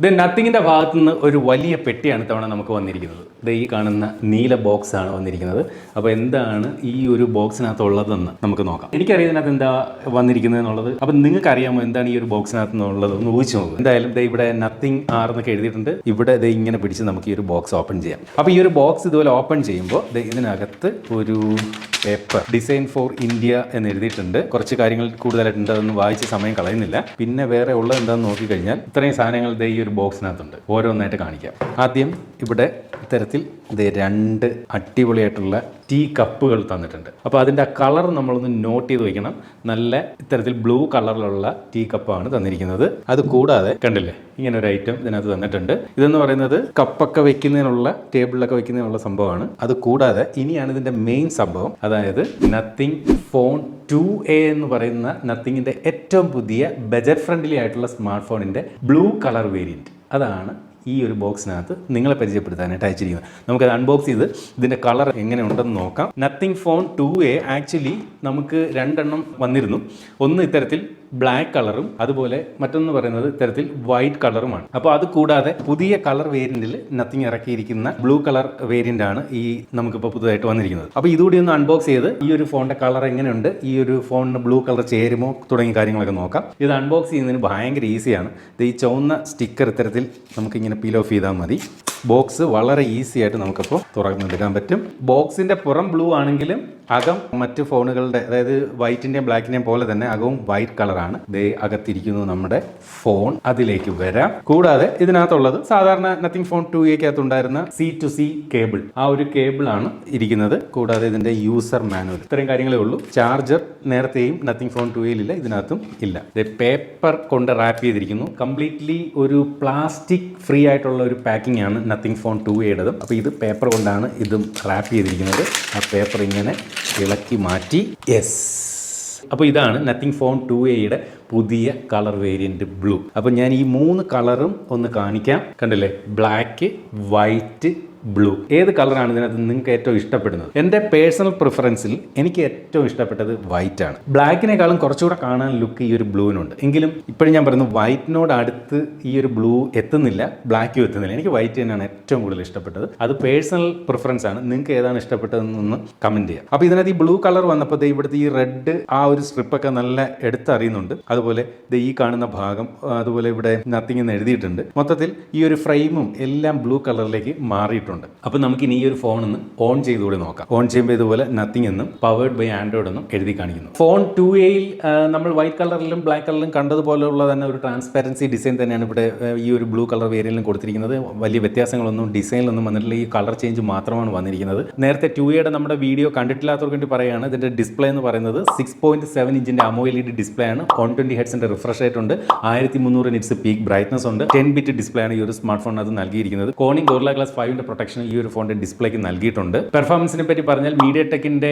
ഇത് നത്തിങ്ങിന്റെ ഭാഗത്തു നിന്ന് ഒരു വലിയ പെട്ടിയാണ് തവണ നമുക്ക് വന്നിരിക്കുന്നത്. ഇത് ഈ കാണുന്ന നീല ബോക്സ് ആണ് വന്നിരിക്കുന്നത്. അപ്പോൾ എന്താണ് ഈ ഒരു ബോക്സിനകത്ത് ഉള്ളതെന്ന് നമുക്ക് നോക്കാം. എനിക്കറിയാം ഇതിനകത്ത് എന്താ വന്നിരിക്കുന്നത് എന്നുള്ളത്? അപ്പം നിങ്ങൾക്ക് അറിയാമോ എന്താണ് ഈ ഒരു ബോക്സിനകത്ത് നിന്നുള്ളത് ഒന്ന് ഊഹിച്ചു നോക്കുക എന്തായാലും ദേ ഇവിടെ നത്തിങ് ആർ എന്നൊക്കെ എഴുതിയിട്ടുണ്ട്. ഇവിടെ ദേ ഇങ്ങനെ പിടിച്ച് നമുക്ക് ഈ ഒരു ബോക്സ് ഓപ്പൺ ചെയ്യാം. അപ്പോൾ ഈ ഒരു ബോക്സ് ഇതുപോലെ ഓപ്പൺ ചെയ്യുമ്പോൾ ദേ ഇതിനകത്ത് ഒരു പേപ്പർ ഡിസൈൻ ഫോർ ഇന്ത്യ എന്ന് എഴുതിയിട്ടുണ്ട്. കുറച്ച് കാര്യങ്ങൾ കൂടുതലായിട്ടുണ്ട് അതൊന്നും വായിച്ച് സമയം കളയുന്നില്ല. പിന്നെ വേറെ ഉള്ളത് എന്താണെന്ന് നോക്കിക്കഴിഞ്ഞാൽ ഇത്രയും സാധനങ്ങൾ ദേ ഈ ഒരു ബോക്സിനകത്തുണ്ട്. ഓരോന്നായിട്ട് കാണിക്കാം. ആദ്യം ഇവിടെ ഇത്തരത്തിൽ ഇത് രണ്ട് അടിപൊളിയായിട്ടുള്ള ടീ കപ്പുകൾ തന്നിട്ടുണ്ട്. അപ്പോൾ അതിന്റെ ആ കളർ നമ്മളൊന്ന് നോട്ട് ചെയ്ത് വയ്ക്കണം നല്ല ഇത്തരത്തിൽ ബ്ലൂ കളറിലുള്ള ടീ കപ്പാണ് തന്നിരിക്കുന്നത്. അത് കൂടാതെ കണ്ടില്ലേ ഇങ്ങനെ ഒരു ഐറ്റം ഇതിനകത്ത് തന്നിട്ടുണ്ട്. ഇതെന്ന് പറയുന്നത് കപ്പൊക്കെ വെക്കുന്നതിനുള്ള ടേബിളിലൊക്കെ വെക്കുന്നതിനുള്ള സംഭവമാണ്. അത് കൂടാതെ ഇനിയാണ് ഇതിന്റെ മെയിൻ സംഭവം. അതായത് നത്തിങ് ഫോൺ ടു എ എന്ന് പറയുന്ന നത്തിങ്ങിന്റെ ഏറ്റവും പുതിയ ബജറ്റ് ഫ്രണ്ട്ലി ആയിട്ടുള്ള സ്മാർട്ട് ഫോണിന്റെ ബ്ലൂ കളർ വേരിയന്റ് അതാണ് ഈ ഒരു ബോക്സിനകത്ത് നിങ്ങളെ പരിചയപ്പെടുത്താനായിട്ട് അയച്ചിരിക്കുന്നത്. നമുക്കത് അൺബോക്സ് ചെയ്ത് ഇതിന്റെ കളർ എങ്ങനെ ഉണ്ടെന്ന് നോക്കാം. Nothing phone two A actually നമുക്ക് രണ്ടെണ്ണം വന്നിരുന്നു. ഒന്ന് ഇത്തരത്തിൽ ബ്ലാക്ക് കളറും അതുപോലെ മറ്റൊന്ന് പറയുന്നത് ഇത്തരത്തിൽ വൈറ്റ് കളറുമാണ് അപ്പോൾ അത് കൂടാതെ പുതിയ കളർ വേരിയന്റിൽ നത്തിങ് ഇറക്കിയിരിക്കുന്ന ബ്ലൂ കളർ വേരിയന്റ് ആണ് ഈ നമുക്കിപ്പോൾ പുതുതായിട്ട് വന്നിരിക്കുന്നത്. അപ്പോൾ ഇതുകൂടി ഒന്ന് അൺബോക്സ് ചെയ്ത് ഈ ഒരു ഫോണിന്റെ കളർ എങ്ങനെയുണ്ട് ഈ ഒരു ഫോണിന് ബ്ലൂ കളർ ചേരുമോ തുടങ്ങിയ കാര്യങ്ങളൊക്കെ നോക്കാം. ഇത് അൺബോക്സ് ചെയ്യുന്നതിന് ഭയങ്കര ഈസിയാണ് ഈ ചുവന്ന സ്റ്റിക്കർ ഇത്തരത്തിൽ നമുക്കിങ്ങനെ പീൽ ഓഫ് ചെയ്താൽ മതി. ബോക്സ് വളരെ ഈസി ആയിട്ട് നമുക്കപ്പോൾ തുറന്നെടുക്കാൻ പറ്റും. ബോക്സിന്റെ പുറം ബ്ലൂ ആണെങ്കിലും അകം മറ്റ് ഫോണുകളുടെ അതായത് വൈറ്റിന്റെയും ബ്ലാക്കിന്റെയും പോലെ തന്നെ അകവും വൈറ്റ് കളറാണ്. ദേ അകത്തിരിക്കുന്നു നമ്മുടെ ഫോൺ. അതിലേക്ക് വരാം. കൂടാതെ ഇതിനകത്തുള്ളത് സാധാരണ നത്തിങ് ഫോൺ ടു എക്കകത്ത് ഉണ്ടായിരുന്ന സി ടു സി കേബിൾ ആ ഒരു കേബിൾ ആണ് ഇരിക്കുന്നത്. കൂടാതെ ഇതിന്റെ യൂസർ മാനുവൽ ഇത്രയും കാര്യങ്ങളേ ഉള്ളൂ. ചാർജർ നേരത്തെയും നത്തിങ് ഫോൺ ടു എയിലില്ല ഇതിനകത്തും ഇല്ല. പേപ്പർ കൊണ്ട് റാപ്പ് ചെയ്തിരിക്കുന്നു. കംപ്ലീറ്റ്ലി ഒരു പ്ലാസ്റ്റിക് ഫ്രീ ആയിട്ടുള്ള ഒരു പാക്കിംഗ് ആണ് നത്തിങ് ഫോൺ ടു എയുടേതും അപ്പോൾ ഇത് പേപ്പർ കൊണ്ടാണ് ഇതും റാപ്പ് ചെയ്തിരിക്കുന്നത്. ആ പേപ്പർ ഇങ്ങനെ ഇളക്കി മാറ്റി. യെസ് അപ്പോൾ ഇതാണ് നത്തിങ് ഫോൺ ടു എയുടെ പുതിയ കളർ വേരിയന്റ് ബ്ലൂ അപ്പോൾ ഞാൻ ഈ മൂന്ന് കളറും ഒന്ന് കാണിക്കാം. കണ്ടില്ലേ? Black white blue. ഏത് കളറാണ് ഇതിനകത്ത് നിങ്ങൾക്ക് ഏറ്റവും ഇഷ്ടപ്പെടുന്നത്? എന്റെ പേഴ്സണൽ പ്രിഫറൻസിൽ എനിക്ക് ഏറ്റവും ഇഷ്ടപ്പെട്ടത് വൈറ്റ് ആണ്. ബ്ലാക്കിനേക്കാളും കുറച്ചുകൂടെ കാണാൻ ലുക്ക് ഈ ഒരു ബ്ലൂവിനുണ്ട്. എങ്കിലും ഇപ്പോഴും ഞാൻ പറയുന്നു വൈറ്റിനോട് അടുത്ത് ഈ ഒരു ബ്ലൂ എത്തുന്നില്ല ബ്ലാക്കും എത്തുന്നില്ല. എനിക്ക് വൈറ്റ് തന്നെയാണ് ഏറ്റവും കൂടുതൽ ഇഷ്ടപ്പെട്ടത്. അത് പേഴ്സണൽ പ്രിഫറൻസ് ആണ്. നിങ്ങൾക്ക് ഏതാണ് ഇഷ്ടപ്പെട്ടതെന്നൊന്ന് കമന്റ് ചെയ്യാം. അപ്പോൾ ഇതിനകത്ത് ഈ ബ്ലൂ കളർ വന്നപ്പോൾ ഇവിടുത്തെ ഈ റെഡ് ആ ഒരു സ്ട്രിപ്പൊക്കെ നല്ല എടുത്തറിയുന്നുണ്ട്. അതുപോലെ ഇത് ഈ കാണുന്ന ഭാഗം അതുപോലെ ഇവിടെ നത്തിങ് എന്ന് എഴുതിയിട്ടുണ്ട്. മൊത്തത്തിൽ ഈ ഒരു ഫ്രെയിമും എല്ലാം ബ്ലൂ കളറിലേക്ക് മാറിയിട്ടുണ്ട്. അപ്പോൾ നമുക്ക് ഇനി ഈ ഒരു ഫോൺ ഒന്ന് ഓൺ ചെയ്തുകൂടി നോക്കാം. ഓൺ ചെയ്യുമ്പോൾ ഇതുപോലെ നത്തിങ് എന്നും പവേർഡ് ബൈ ആൻഡ്രോയിഡ് എന്നും എഴുതി കാണിക്കുന്നു. ഫോൺ ടു എയിൽ നമ്മൾ വൈറ്റ് കളറിലും ബ്ലാക്ക് കളറിലും കണ്ടതുപോലെയുള്ള തന്നെ ഒരു ട്രാൻസ്പെറൻസി ഡിസൈൻ തന്നെയാണ് ഇവിടെ ഈ ഒരു ബ്ലൂ കളർ വേരിയലിലും കൊടുത്തിരിക്കുന്നത്. വലിയ വ്യത്യാസങ്ങളൊന്നും ഡിസൈനിലൊന്നും വന്നിട്ടില്ല. ഈ കളർ ചേഞ്ച് മാത്രമാണ് വന്നിരിക്കുന്നത്. നേരത്തെ ടു എയുടെ നമ്മുടെ വീഡിയോ കണ്ടിട്ടില്ലാത്തവർക്ക് വേണ്ടി പറയുകയാണ്. ഇതിന്റെ ഡിസ്പ്ലേ എന്ന് പറയുന്നത് സിക്സ് പോയിന്റ് സെവൻ ഇഞ്ചിന്റെ അമോയിൽ ഡിസ്പ്ലേ ആണ്. വൺ ട്വന്റി ഹെഡ്സിന്റെ റിഫ്രഷ് റേറ്റ് ഉണ്ട്. ആയിരത്തി മുന്നൂറ് നിറ്റ്സ് പീക്ക് ബ്രൈറ്റ്നസ് ഉണ്ട്. ടെൻ ബിറ്റ് ഡിസ്പ്ലേ ആണ് ഈ ഒരു സ്മാർട്ട് ഫോൺ അത് നൽകിയിരിക്കുന്നത് കോണിംഗ് ഗോർല ഗ്ലാസ് ഫൈവിന്റെ പ്രൊട്ടക്ഷൻ ഈ ഒരു ഫോണിന്റെ ഡിസ്പ്ലേക്ക് നൽകിയിട്ടുണ്ട്. പെർഫോമൻസിനെ പറ്റി പറഞ്ഞാൽ media ടെക്കിന്റെ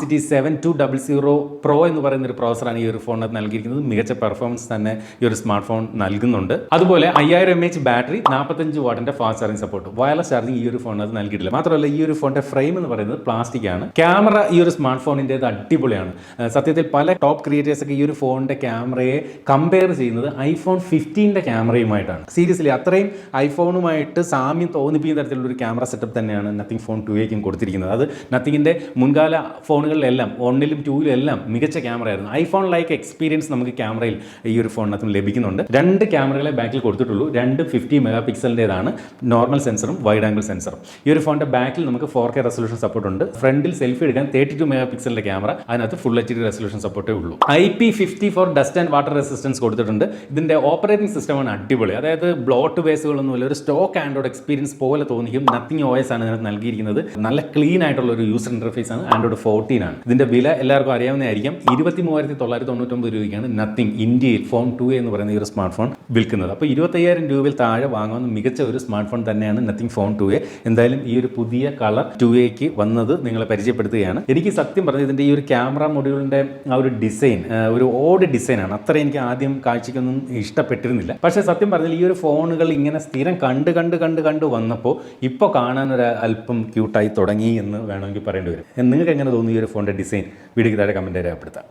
city seven two double zero pro എന്ന് പറയുന്ന ഒരു പ്രോസറാണ് ഈ ഒരു ഫോണിനകത്ത് നൽകിയിരിക്കുന്നത്. മികച്ച പെർഫോമൻസ് തന്നെ ഈ ഒരു സ്മാർട്ട് ഫോൺ നൽകുന്നുണ്ട്. അതുപോലെ അയ്യായിരം എം എച്ച് ബാറ്ററി നാൽപ്പത്തഞ്ച് വാട്ടിന്റെ fast charging support wireless charging ഈ ഒരു ഫോണിനകത്ത് നൽകിയിട്ടില്ല. മാത്രമല്ല ഈ ഒരു ഫോണിന്റെ ഫ്രെയിം എന്ന് പറയുന്നത് പ്ലാസ്റ്റിക് ആണ്. ക്യാമറ ഈ ഒരു സ്മാർട്ട് ഫോണിന്റെ അടിപൊളിയാണ്. സത്യത്തിൽ പല ടോപ്പ് ക്രിയേറ്റേഴ്സ് ഒക്കെ ഈ ഒരു ഫോണിന്റെ ക്യാമറയെ കമ്പയർ ചെയ്യുന്നത് ഐഫോൺ ഫിഫ്റ്റീന്റെ ക്യാമറയുമായിട്ടാണ് സീരിയസ്ലി അത്രയും ഐഫോണുമായിട്ട് സാമ്യം തോന്നിപ്പിക്കുന്ന തരത്തിലുള്ള ഒരു ക്യാമറ സെറ്റപ്പ് തന്നെയാണ് നത്തിങ് ഫോൺ ടു എക്കും കൊടുത്തിരിക്കുന്നത്. അത് നത്തിങ്ങിന്റെ മുൻകാല ഫോണുകളിലെല്ലാം ഒന്നിലും ടൂവിലും എല്ലാം മികച്ച ക്യാമറ ആയിരുന്നു. ഐഫോൺ ലൈക്ക് എക്സ്പീരിയൻസ് നമുക്ക് ക്യാമറയിൽ ഈ ഒരു ഫോണിനകത്തും ലഭിക്കുന്നുണ്ട്. രണ്ട് ക്യാമറകളെ ബാക്കിൽ കൊടുത്തിട്ടുള്ളൂ. രണ്ട് ഫിഫ്റ്റി മെഗാ പിക്സലിന്റെതാണ് നോർമൽ സെൻസറും വൈഡ് ആംഗിൾ സെൻസറും ഈ ഒരു ഫോണിന്റെ ബാക്കിൽ നമുക്ക് ഫോർ കെ റെസൊല്യൂഷൻ സപ്പോർട്ട് ഉണ്ട്. ഫ്രണ്ടിൽ സെൽഫി എടുക്കാൻ തേർട്ടി ടു മെഗാ പിക്സലിന്റെ ക്യാമറ. അതിനകത്ത് ഫുൾ എച്ച് ഡി റെസൊല്യൂഷൻ സപ്പോർട്ടേ ഉള്ളൂ. I P fifty four dust and water resistance കൊടുത്തിട്ടുണ്ട്. ഇതിന്റെ ഓപ്പറേറ്റിംഗ് സിസ്റ്റമാണ് അടിപൊളി. അതായത് ബ്ലോട്ട് ബേസുകളൊന്നുമില്ല ഒരു സ്റ്റോക്ക് ആൻഡ്രോയിഡ് എക്സ്പീരിയൻസ് പോലെ തോന്നിക്കും. നത്തിങ് ഓ എസ് ആണ് ഇതിനകത്ത് നൽകിയിരിക്കുന്നത്. നല്ല ക്ലീൻ ആയിട്ടുള്ള ഒരു യൂസർ ഇന്റർഫേസ് ആണ് ആൻഡ്രോയിഡ് ഫോർട്ടീൻ ആണ്. ഇതിന്റെ വില എല്ലാവർക്കും അറിയാവുന്നതായിരിക്കും ഇരുപത്തി മൂവായിരത്തി തൊള്ളായിരത്തി തൊണ്ണൂറ്റൊമ്പത് രൂപയ്ക്കാണ് നത്തിങ് ഇന്ത്യയിൽ ഫോൺ ടു എന്ന് പറയുന്ന ഈ ഒരു സ്മാർട്ട് ഫോൺ വിൽക്കുന്നത്. അപ്പോൾ ഇരുപത്തയ്യായിരം രൂപയിൽ താഴെ വാങ്ങാവുന്ന മികച്ച ഒരു സ്മാർട്ട് ഫോൺ തന്നെയാണ് നത്തിങ് ഫോൺ ടു എ. എന്തായാലും ഈ ഒരു പുതിയ കളർ ടു എക്ക് വന്നത് നിങ്ങളെ പരിചയപ്പെടുത്തുകയാണ്. എനിക്ക് സത്യം പറഞ്ഞത് ഇതിന്റെ ഈ ഒരു ക്യാമറ മൊഡ്യൂളിന്റെ ആ ഒരു ഡിസൈൻ ഒരു ഓഡ് ഡിസൈനാണ് അത്ര എനിക്ക് ആദ്യം കാഴ്ചയ്ക്കൊന്നും ഇഷ്ടപ്പെട്ടിരുന്നില്ല. പക്ഷേ സത്യം പറഞ്ഞാൽ ഈ ഒരു ഫോണുകൾ ഇങ്ങനെ സ്ഥിരം കണ്ട് കണ്ട് കണ്ട് കണ്ട് വന്നപ്പോൾ ഇപ്പോൾ കാണാൻ ഒരു അല്പം ക്യൂട്ടായി തുടങ്ങി എന്ന് വേണമെങ്കിൽ പറയേണ്ടി വരും. നിങ്ങൾക്ക് എങ്ങനെ തോന്നുന്നു ഈ ഒരു ഫോണിന്റെ ഡിസൈൻ? വീഡിയോക്ക് താഴെ കമന്റ് രേഖപ്പെടുത്താം.